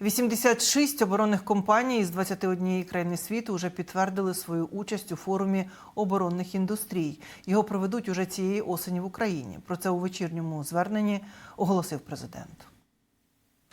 86 оборонних компаній з 21 країни світу вже підтвердили свою участь у форумі оборонних індустрій. Його проведуть уже цієї осені в Україні. Про це у вечірньому зверненні оголосив президент.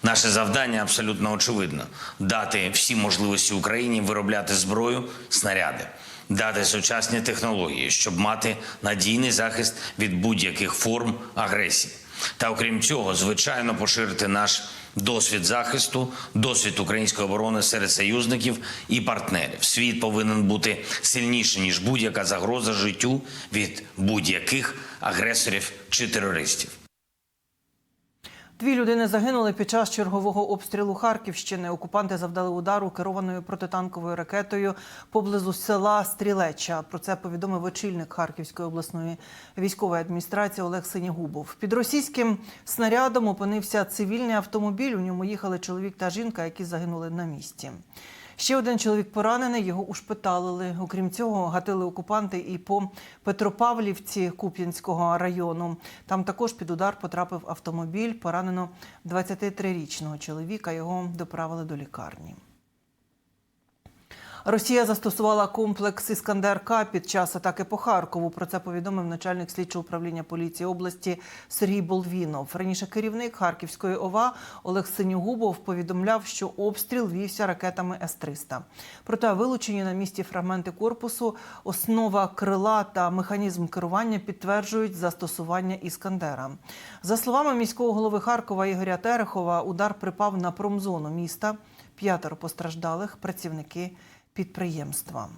Наше завдання абсолютно очевидно: дати всі можливості Україні виробляти зброю, снаряди, дати сучасні технології, щоб мати надійний захист від будь-яких форм агресії. Та окрім цього, звичайно, поширити наш досвід захисту, досвід української оборони серед союзників і партнерів. Світ повинен бути сильніший ніж будь-яка загроза життю від будь-яких агресорів чи терористів. Дві людини загинули під час чергового обстрілу Харківщини. Окупанти завдали удару керованою протитанковою ракетою поблизу села Стрілеча. Про це повідомив очільник Харківської обласної військової адміністрації Олег Синягубов. Під російським снарядом опинився цивільний автомобіль. У ньому їхали чоловік та жінка, які загинули на місці. Ще один чоловік поранений, його ушпиталили. Окрім цього, гатили окупанти і по Петропавлівці Куп'янського району. Там також під удар потрапив автомобіль. Поранено 23-річного чоловіка. Його доправили до лікарні. Росія застосувала комплекс Іскандер-К під час атаки по Харкову. Про це повідомив начальник слідчого управління поліції області Сергій Болвінов. Раніше керівник Харківської ОВА Олег Синьогубов повідомляв, що обстріл вівся ракетами С-300. Проте вилучені на місці фрагменти корпусу, основа крила та механізм керування підтверджують застосування Іскандера. За словами міського голови Харкова Ігоря Терехова, удар припав на промзону міста. П'ятеро постраждалих працівники підприємства.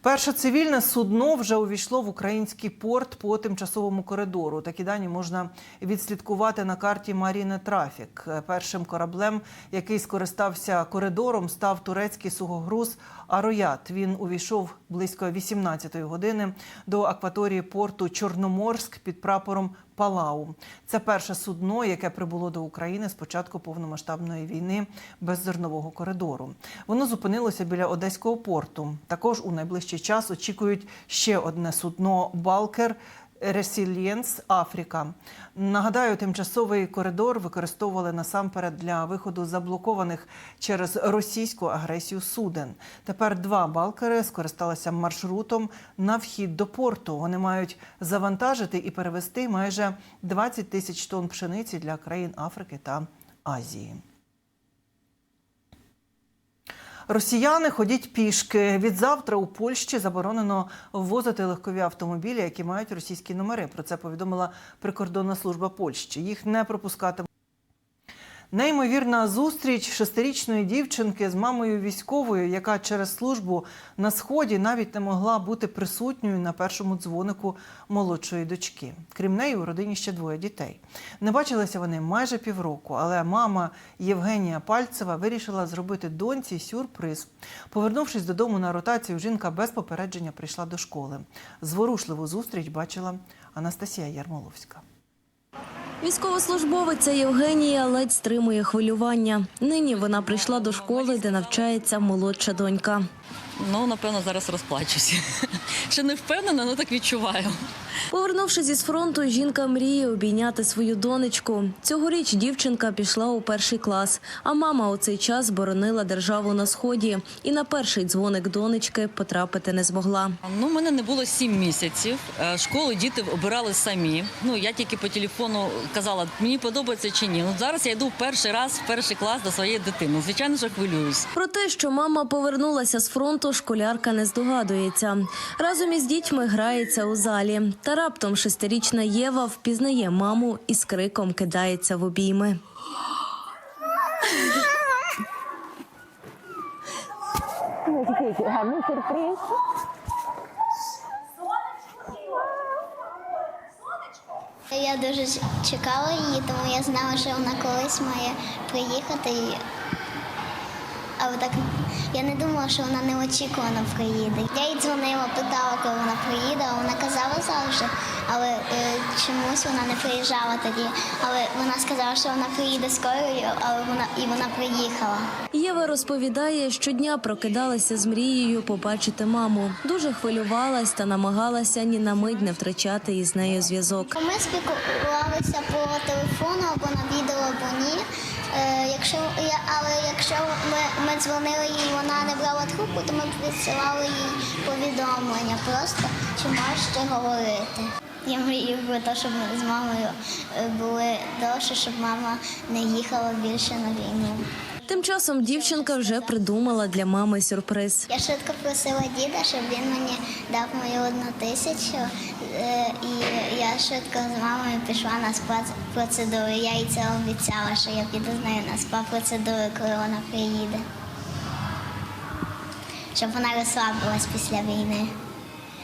Перше цивільне судно вже увійшло в український порт по тимчасовому коридору. Такі дані можна відслідкувати на карті Маріне Трафік. Першим кораблем, який скористався коридором, став турецький сухогруз Ароят. Він увійшов близько 18-ї години до акваторії порту Чорноморськ під прапором Палау. Це перше судно, яке прибуло до України з початку повномасштабної війни без зернового коридору. Воно зупинилося біля Одеського порту. Також у найближчий час очікують ще одне судно Балкер. Resilience Африка. Нагадаю, тимчасовий коридор використовували насамперед для виходу заблокованих через російську агресію суден. Тепер два балкери скористалися маршрутом на вхід до порту. Вони мають завантажити і перевести майже 20 тисяч тонн пшениці для країн Африки та Азії. Росіяни ходять пішки. Від завтра у Польщі заборонено ввозити легкові автомобілі, які мають російські номери. Про це повідомила прикордонна служба Польщі. Їх не пропускатимуть. Неймовірна зустріч шестирічної дівчинки з мамою військовою, яка через службу на сході навіть не могла бути присутньою на першому дзвонику молодшої дочки. Крім неї, у родині ще двоє дітей. Не бачилися вони майже півроку, але мама Євгенія Пальцева вирішила зробити доньці сюрприз. Повернувшись додому на ротацію, жінка без попередження прийшла до школи. Зворушливу зустріч бачила Анастасія Ярмоловська. Військовослужбовиця Євгенія ледь стримує хвилювання. Нині вона прийшла до школи, де навчається молодша донька. Ну, напевно, зараз розплачуся. Ще не впевнена, але так відчуваю. Повернувшись із фронту, жінка мріє обійняти свою донечку. Цьогоріч дівчинка пішла у перший клас, а мама у цей час боронила державу на сході і на перший дзвоник донечки потрапити не змогла. Ну, мене не було сім місяців. Е, Школу діти обирали самі. Ну, я тільки по телефону казала, мені подобається чи ні. Ну, зараз я йду перший раз в перший клас до своєї дитини. Звичайно, що хвилююсь. Про те, що мама повернулася з фронту, школярка не здогадується. Разом із дітьми грається у залі. Та раптом шестирічна Єва впізнає маму і з криком кидається в обійми. Я дуже чекала її, тому я знала, що вона колись має приїхати. Але так я не думала, що вона неочікувано приїде. Я їй дзвонила, питала, коли вона приїде, а вона казала завжди, але е, чомусь вона не приїжджала тоді. Але вона сказала, що вона приїде скоро, але вона і вона приїхала. Єва розповідає, щодня прокидалася з мрією побачити маму. Дуже хвилювалась та намагалася ні на мить не втрачати із нею зв'язок. Ми спілкувалися по телефону або на відео, або ні. Е, якщо але якщо ми, ми дзвонили їй, вона не брала трубку, то ми відсилали їй повідомлення. Просто чи можеш ти говорити. Я мрію про те, щоб ми з мамою е, були довше, щоб мама не їхала більше на війну. Тим часом дівчинка вже придумала для мами сюрприз. Я швидко просила діда, щоб він мені дав мою одну тисячу. Е, І я швидко з мамою пішла на спа-процедуру. Я їй це обіцяла, що я піду з нею на спа-процедуру, коли вона приїде. Щоб вона розслабилась після війни.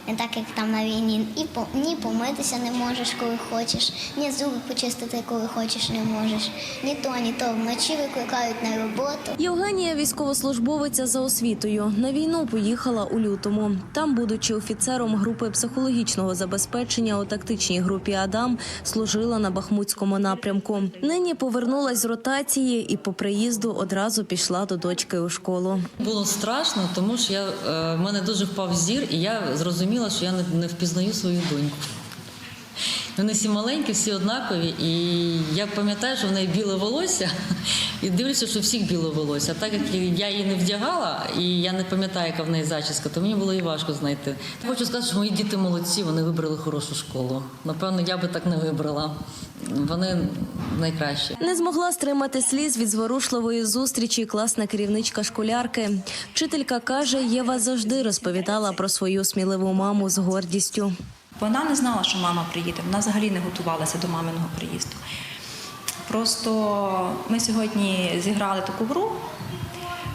Не так, як там на війні. І по, ні помитися не можеш, коли хочеш, ні зуби почистити, коли хочеш, не можеш. Ні то, ні то. Вночі викликають на роботу. Євгенія військовослужбовиця за освітою. На війну поїхала у лютому. Там, будучи офіцером групи психологічного забезпечення у тактичній групі Адам, служила на Бахмутському напрямку. Нині повернулась з ротації і по приїзду одразу пішла до дочки у школу. Було страшно, тому що я, е, в мене дуже впав зір, і я зрозуміла, що я не, не впізнаю свою доньку. Вони всі маленькі, всі однакові, і я пам'ятаю, що в неї біле волосся, і дивлюся, що всіх біле волосся. Так як я її не вдягала, і я не пам'ятаю, яка в неї зачіска, то мені було і важко знайти. Хочу сказати, що мої діти молодці, вони вибрали хорошу школу. Напевно, я би так не вибрала. Вони найкращі. Не змогла стримати сліз від зворушливої зустрічі класна керівничка школярки. Вчителька каже, Єва завжди розповідала про свою сміливу маму з гордістю. Вона не знала, що мама приїде. Вона взагалі не готувалася до маминого приїзду. Просто ми сьогодні зіграли таку гру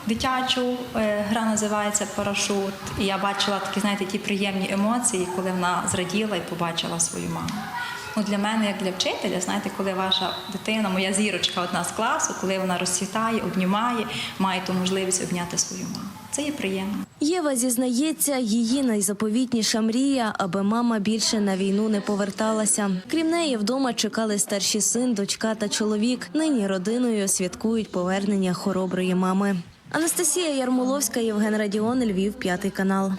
дитячу. е, Гра називається Парашут. І я бачила такі, знаєте, ті приємні емоції, коли вона зраділа і побачила свою маму. Ну, для мене, як для вчителя, знаєте, коли ваша дитина, моя зірочка одна з класу, коли вона розцвітає, обнімає, має ту можливість обняти свою маму. Це є приємно. Єва зізнається, її найзаповітніша мрія, аби мама більше на війну не поверталася. Крім неї, вдома чекали старші син, дочка та чоловік. Нині родиною святкують повернення хороброї мами. Анастасія Ярмоловська, Євген Радіон, Львів, п'ятий канал.